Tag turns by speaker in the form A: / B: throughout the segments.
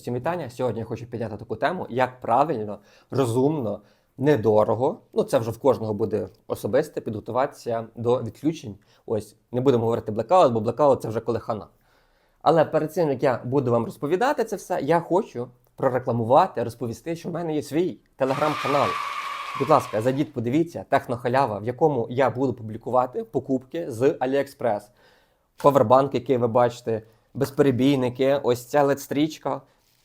A: Всім вітання. Сьогодні я хочу підняти таку тему, як правильно, розумно, недорого. Ну це вже в кожного буде особисте підготуватися до відключень. Ось не будемо говорити блекаут, бо блекаут це вже коли хана. Але перед цим як я буду вам розповідати це все, я хочу прорекламувати, розповісти, що в мене є свій телеграм-канал. Будь ласка, зайдіть, подивіться, технохалява, в якому я буду публікувати покупки з AliExpress. Повербанк, який ви бачите, безперебійники, ось ця LED-стрічка.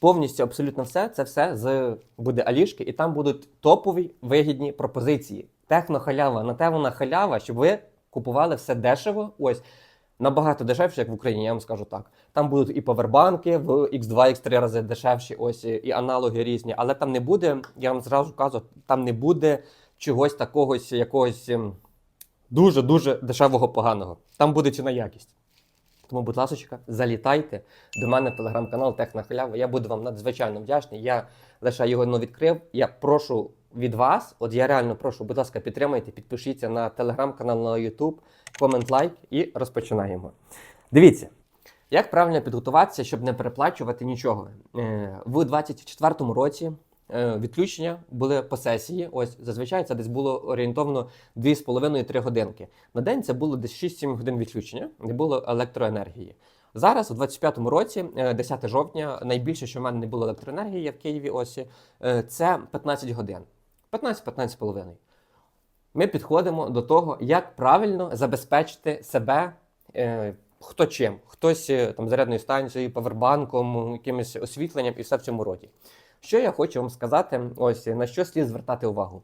A: Повністю абсолютно все. Це все з буде Алішки, і там будуть топові вигідні пропозиції. Технохалява, на те вона халява, щоб ви купували все дешево. Ось набагато дешевше, як в Україні, я вам скажу так. Там будуть і повербанки в X2, X3 рази дешевші, ось і аналоги різні, але там не буде, я вам зразу кажу, там не буде чогось такого, якогось ем, дуже-дуже дешевого поганого. Там буде ціна якість. Тому, будь ласка, залітайте до мене в телеграм-канал Технохалява. Я буду вам надзвичайно вдячний. Я лише його не відкрив. Я прошу від вас, от я реально прошу, будь ласка, підтримайте, підпишіться на телеграм-канал, на Ютуб, комент, лайк і розпочинаємо. Дивіться, як правильно підготуватися, щоб не переплачувати нічого. Е, В 24-му році відключення були по сесії. Ось зазвичай це десь було орієнтовно 2,5-3 годинки. На день це було десь 6-7 годин відключення, не було електроенергії. Зараз, у 25-му році, е, 10 жовтня, найбільше, що в мене не було електроенергії я в Києві, ось е, це 15 годин. 15-15,5. Ми підходимо до того, як правильно забезпечити себе е, хто чим. Хтось е, там зарядною станцією, павербанком, якимось освітленням і все в цьому роді. Що я хочу вам сказати, ось на що слід звертати увагу.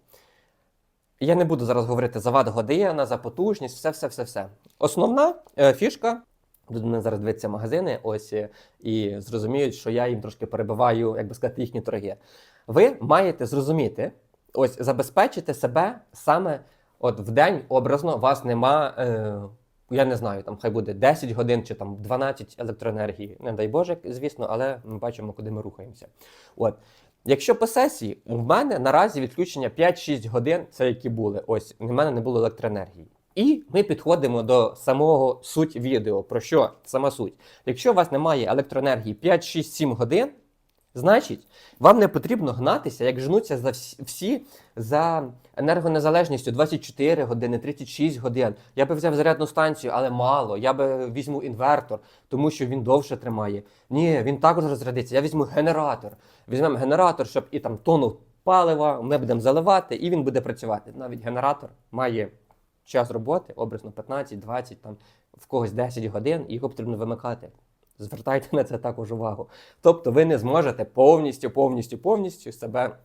A: Я не буду зараз говорити за вад година, за потужність, все, все, все, все. Основна е, фішка. До мене зараз дивиться магазини, ось е, і зрозуміють, що я їм трошки перебиваю, як би сказати, їхні торги. Ви маєте зрозуміти, ось забезпечити себе саме от в день образно, вас нема. Е, я не знаю, там хай буде 10 годин чи там 12 електроенергії. Не дай Боже, звісно, але ми бачимо, куди ми рухаємося. От. Якщо по сесії, у мене наразі відключення 5-6 годин, це які були. Ось у мене не було електроенергії. І ми підходимо до самого суть відео. Про що сама суть? Якщо у вас немає електроенергії 5, 6, 7 годин, значить вам не потрібно гнатися, як жнуться за всі за енергонезалежністю 24 години, 36 годин. Я би взяв зарядну станцію, але мало. Я би візьму інвертор, тому що він довше тримає. Ні, він також розрядиться. Я візьму генератор. Візьмемо генератор, щоб і там тонну палива ми будемо заливати, і він буде працювати. Навіть генератор має час роботи, образно 15, 20, там в когось 10 годин, і його потрібно вимикати. Звертайте на це також увагу. Тобто ви не зможете повністю, повністю, повністю себе,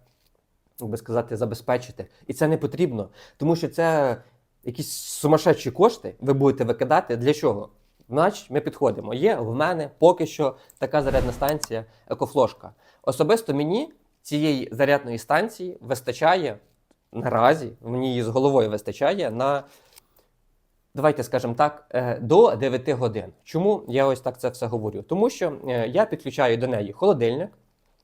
A: як би сказати, забезпечити. І це не потрібно, тому що це якісь сумасшедші кошти ви будете викидати. Для чого? Значить, ми підходимо. Є в мене поки що така зарядна станція екофлошка. Особисто мені цієї зарядної станції вистачає наразі, мені її з головою вистачає на давайте скажемо так, е, до 9 годин. Чому я ось так це все говорю? Тому що е, я підключаю до неї холодильник,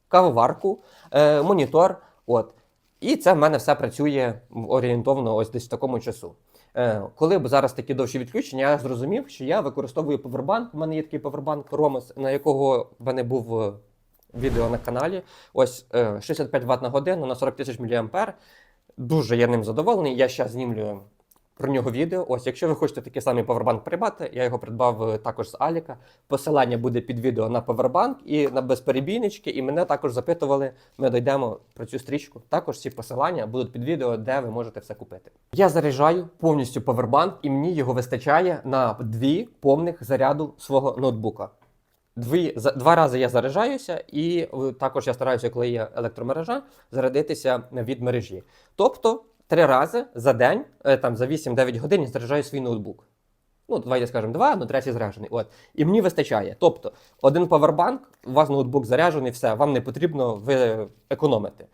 A: кавоварку, е, монітор. От. І це в мене все працює орієнтовно ось десь в такому часу. Коли б зараз такі довші відключення, я зрозумів, що я використовую повербанк. У мене є такий повербанк Ромас, на якого в мене був відео на каналі. Ось 65 Вт на годину на 40 тисяч мА. Дуже я ним задоволений. Я зараз знімлю про нього відео. Ось, якщо ви хочете такий самий повербанк придбати, я його придбав е, також з Аліка. Посилання буде під відео на повербанк і на безперебійнички. І мене також запитували. Ми дійдемо про цю стрічку. Також ці посилання будуть під відео, де ви можете все купити. Я заряджаю повністю повербанк, і мені його вистачає на дві повних заряду свого ноутбука. Дві, за, два рази я заряджаюся, і е, також я стараюся, коли є електромережа, зарядитися від мережі. Тобто три рази за день, е, там за 8-9 годин я заряджаю свій ноутбук. Ну, давайте скажемо два, ну третій заряджений. От. І мені вистачає. Тобто, один павербанк, у вас ноутбук заряджений, все, вам не потрібно ви економити.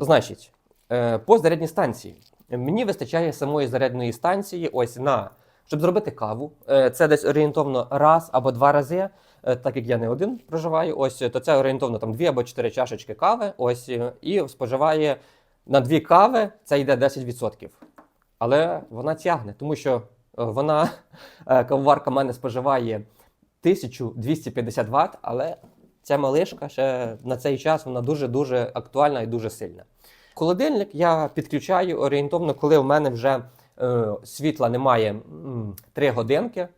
A: Значить, е, по зарядній станції. Мені вистачає самої зарядної станції, ось на. Щоб зробити каву, Е, це десь орієнтовно раз або два рази. Так як я не один проживаю, ось то це орієнтовно там дві або чотири чашечки кави. Ось і споживає на дві кави це йде 10%. Але вона тягне, тому що е, вона е, кавоварка в мене споживає 1250 Вт, але ця малишка ще на цей час вона дуже-дуже актуальна і дуже сильна. Холодильник я підключаю орієнтовно, коли в мене вже е, світла немає 3 годинки.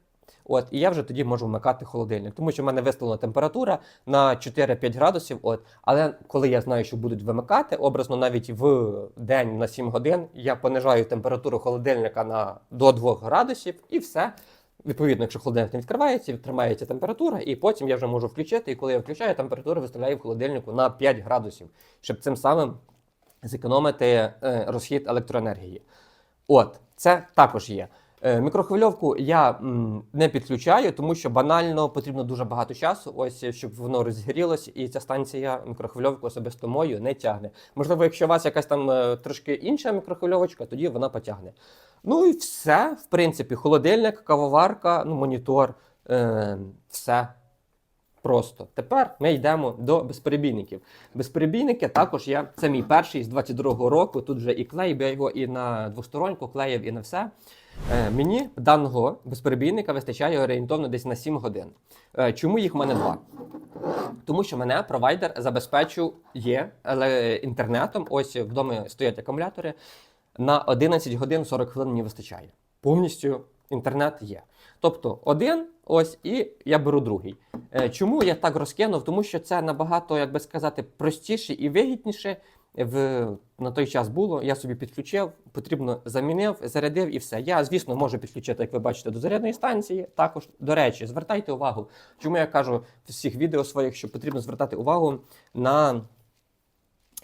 A: От, і я вже тоді можу вмикати холодильник, тому що в мене виставлена температура на 4-5 градусів. От, але коли я знаю, що будуть вимикати, образно навіть в день на 7 годин я понижаю температуру холодильника на до 2 градусів і все. Відповідно, якщо холодильник не відкривається, тримається температура, і потім я вже можу включити. І коли я включаю, температуру виставляю в холодильнику на 5 градусів, щоб цим самим зекономити е, розхід електроенергії. От, це також є. Е, Мікрохвильовку я не підключаю, тому що банально потрібно дуже багато часу, ось щоб воно розігрілося, і ця станція мікрохвильовку особисто мою не тягне. Можливо, якщо у вас якась там е, трошки інша мікрохвильовочка, тоді вона потягне. Ну і все, в принципі, холодильник, кавоварка, ну, монітор, е, все. Просто тепер ми йдемо до безперебійників. Безперебійники також я. Це мій перший з 22-го року. Тут вже і клеїв я його і на двосторонку клеїв, і на все. Е, мені даного безперебійника вистачає орієнтовно десь на 7 годин. Е, чому їх в мене два? Тому що мене провайдер забезпечує еле- інтернетом. Ось вдома стоять акумулятори. На 11 годин 40 хвилин мені вистачає. Повністю інтернет є. Тобто один, ось, і я беру другий. Е, Чому я так розкинув? Тому що це набагато, як би сказати, простіше і вигідніше. В, на той час було, я собі підключив, потрібно замінив, зарядив і все. Я, звісно, можу підключити, як ви бачите, до зарядної станції. Також, до речі, звертайте увагу. Чому я кажу в всіх відео своїх, що потрібно звертати увагу на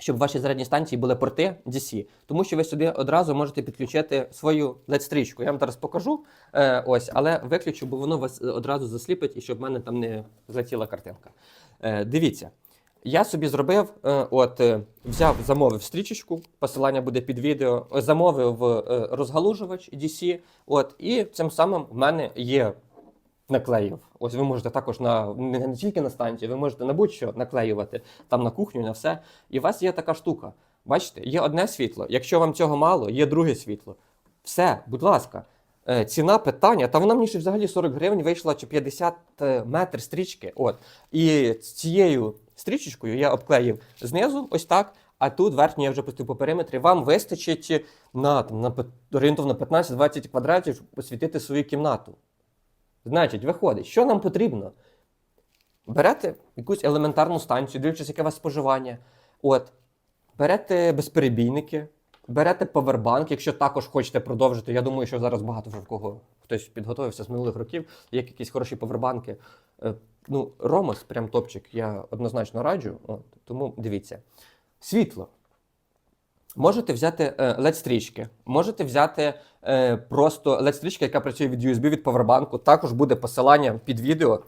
A: щоб ваші зарядні станції були порти DC, тому що ви сюди одразу можете підключити свою LED-стрічку. Я вам зараз покажу, е, ось, але виключу, бо воно вас одразу засліпить і щоб в мене там не злетіла картинка. Е, дивіться. Я собі зробив, е, от е, взяв, замовив стрічечку, посилання буде під відео, е, замовив розгалужувач DC, от, і цим самим в мене є наклеїв. Ось ви можете також на не, тільки на станцію, ви можете на будь-що наклеювати там на кухню, на все. І у вас є така штука. Бачите, є одне світло. Якщо вам цього мало, є друге світло. Все, будь ласка. Е, Ціна питання, та вона мені ще взагалі 40 гривень вийшла чи 50 метр стрічки. От. І цією стрічечкою я обклеїв знизу, ось так. А тут верхню я вже пустив по периметрі. Вам вистачить на, на орієнтовно 15-20 квадратів, освітити свою кімнату. Значить, виходить, що нам потрібно? Берете якусь елементарну станцію, дивлячись, яке у вас споживання. От, берете безперебійники, берете повербанк, якщо також хочете продовжити. Я думаю, що зараз багато вже в кого хтось підготовився з минулих років, є якісь хороші повербанки. Е, Ну, Ромос, прям топчик, я однозначно раджу. От, тому дивіться. Світло. Можете взяти е, LED-стрічки, можете взяти е, просто LED-стрічка, яка працює від USB від повербанку. Також буде посилання під відео.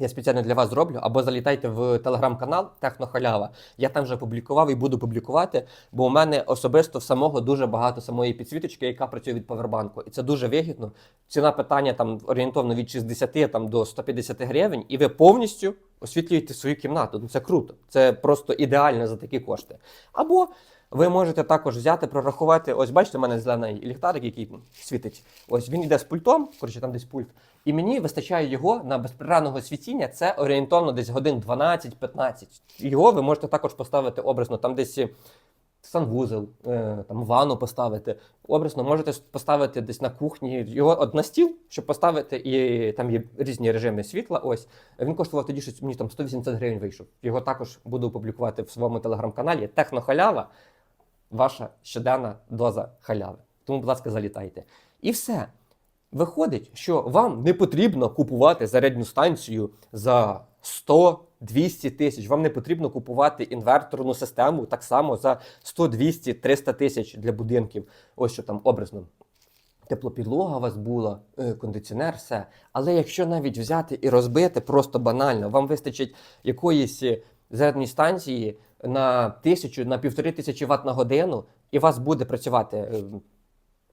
A: Я спеціально для вас зроблю, або залітайте в телеграм-канал Технохалява. Я там вже публікував і буду публікувати, бо у мене особисто в самого дуже багато самої підсвіточки, яка працює від повербанку. І це дуже вигідно. Ціна питання там орієнтовно від 60 там, до 150 гривень, і ви повністю освітлюєте свою кімнату. Ну це круто. Це просто ідеально за такі кошти. Або ви можете також взяти, прорахувати. Ось бачите, у мене зелений ліхтарик, який світить. Ось він йде з пультом, коротше, там десь пульт. І мені вистачає його на безперервного світіння. Це орієнтовно десь годин 12-15. Його ви можете також поставити образно, там десь санвузел, е, там ванну поставити. Образно можете поставити десь на кухні. Його от на стіл, щоб поставити, і там є різні режими світла. Ось він коштував тоді щось мені там 180 гривень вийшов. Його також буду публікувати в своєму телеграм-каналі. Технохалява, ваша щоденна доза халяви. Тому, будь ласка, залітайте. І все. Виходить, що вам не потрібно купувати зарядну станцію за 100-200 тисяч. Вам не потрібно купувати інверторну систему так само за 100, 200, 300 тисяч для будинків. Ось що там образно. Теплопідлога у вас була, е, кондиціонер, все. Але якщо навіть взяти і розбити просто банально, вам вистачить якоїсь е, зарядної станції на тисячу, на півтори тисячі ватт на годину, і у вас буде працювати, е,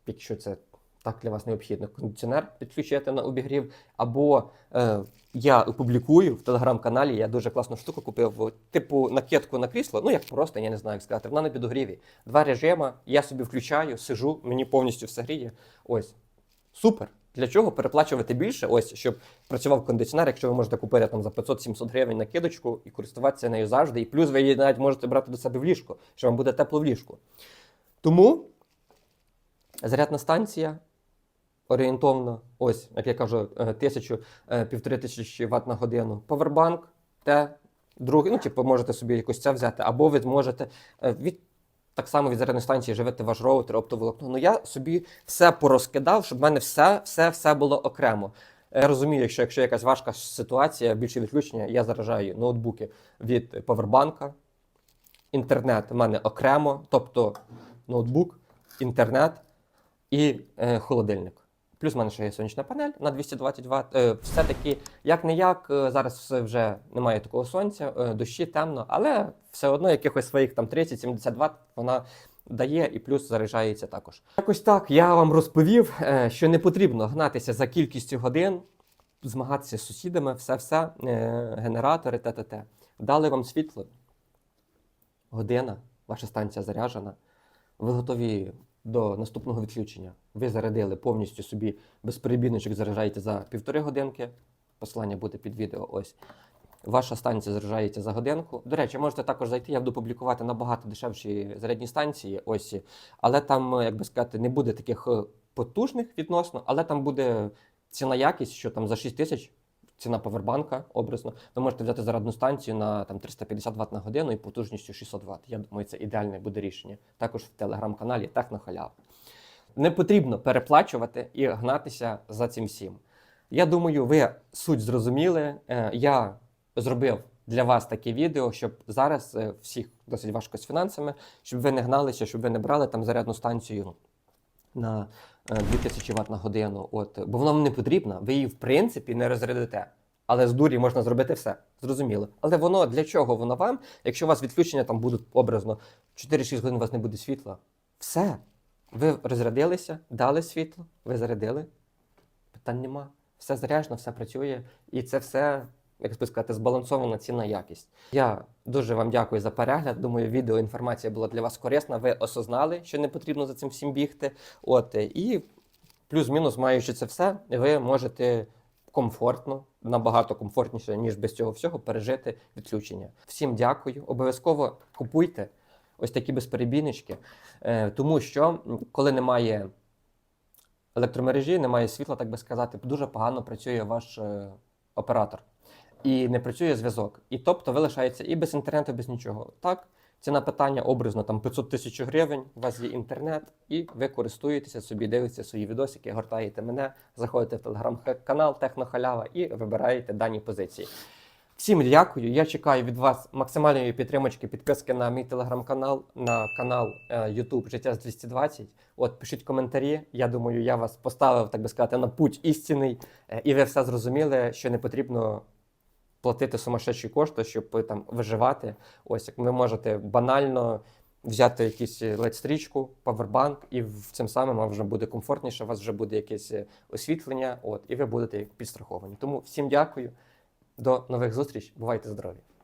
A: якщо це так для вас необхідно, кондиціонер підключити на обігрів. Або е, я опублікую в телеграм-каналі, я дуже класну штуку купив, типу накидку на крісло, ну як просто, я не знаю, як сказати, вона на підогріві. Два режими, я собі включаю, сижу, мені повністю все гріє. Ось. Супер. Для чого переплачувати більше? Ось щоб працював кондиціонер, якщо ви можете купити там за 500-700 гривень накидочку і користуватися нею завжди. І плюс ви її навіть можете брати до себе в ліжко, що вам буде тепло в ліжку. Тому зарядна станція орієнтовно, ось, як я кажу, е, тисячу, е, півтори тисячі ватт на годину. Повербанк, те, другий, ну, типу, можете собі якось це взяти, або ви зможете е, від. Так само від зарядної станції живити ваш роутер, оптоволокно. Ну я собі все порозкидав, щоб в мене все, все, все було окремо. Я розумію, якщо, якщо якась важка ситуація, більше відключення, я заражаю ноутбуки від повербанка, інтернет в мене окремо, тобто ноутбук, інтернет і е, холодильник. Плюс в мене ще є сонячна панель на 220 Вт. Е, все-таки, як не як, е, зараз вже немає такого сонця, е, дощі темно, але все одно якихось своїх там 30-70 Вт вона дає і плюс заряджається також. Якось так я вам розповів, що не потрібно гнатися за кількістю годин, змагатися з сусідами, все-все, генератори, т.т.т. Дали вам світло, година, ваша станція заряджена, ви готові до наступного відключення. Ви зарядили повністю собі без перебійничок, заряджаєте за півтори годинки. Посилання буде під відео. Ось. Ваша станція заряджається за годинку. До речі, можете також зайти, я буду публікувати набагато дешевші зарядні станції. Ось. Але там, як би сказати, не буде таких е, потужних відносно, але там буде ціна якість, що там за 6 тисяч. Ціна повербанка образно. Ви можете взяти зарядну станцію на там 350 Вт на годину і потужністю 600 Вт. Я думаю, це ідеальне буде рішення. Також в телеграм-каналі Технохаляв. Не потрібно переплачувати і гнатися за цим всім. Я думаю, ви суть зрозуміли. Е, Я зробив для вас таке відео, щоб зараз е, всіх досить важко з фінансами, щоб ви не гналися, щоб ви не брали там зарядну станцію на е, 2000 Вт на годину. От, бо вона вам не потрібна, ви її в принципі не розрядите. Але з дурі можна зробити все. Зрозуміло. Але воно для чого воно вам, якщо у вас відключення там будуть образно 4-6 годин у вас не буде світла. Все. Ви розрядилися, дали світло, ви зарядили. Питань нема. Все заряджено, все працює. І це все, як би сказати, збалансована ціна якість. Я дуже вам дякую за перегляд. Думаю, відео інформація була для вас корисна. Ви осознали, що не потрібно за цим всім бігти. От і плюс-мінус, маючи це все, ви можете комфортно, набагато комфортніше, ніж без цього всього, пережити відключення. Всім дякую. Обов'язково купуйте ось такі безперебійнички, е, тому що коли немає електромережі, немає світла, так би сказати, дуже погано працює ваш е, оператор. І не працює зв'язок. І тобто ви лишаєтеся і без інтернету, без нічого. Так, ціна питання образно там 500 тисяч гривень, у вас є інтернет, і ви користуєтеся собі, дивитеся свої відосики, гортаєте мене, заходите в телеграм-канал Технохалява і вибираєте дані позиції. Всім дякую. Я чекаю від вас максимальної підтримочки, підписки на мій телеграм-канал, на канал е, YouTube Життя з 220. От пишіть коментарі. Я думаю, я вас поставив, так би сказати, на путь істинний, е, і ви все зрозуміли, що не потрібно платити сумасшедші кошти, щоб е, там виживати. Ось як ви можете банально взяти якісь ледь стрічку, павербанк, і в цим самим вам вже буде комфортніше, у вас вже буде якесь е, освітлення, от, і ви будете підстраховані. Тому всім дякую. До нових зустріч. Бувайте здорові!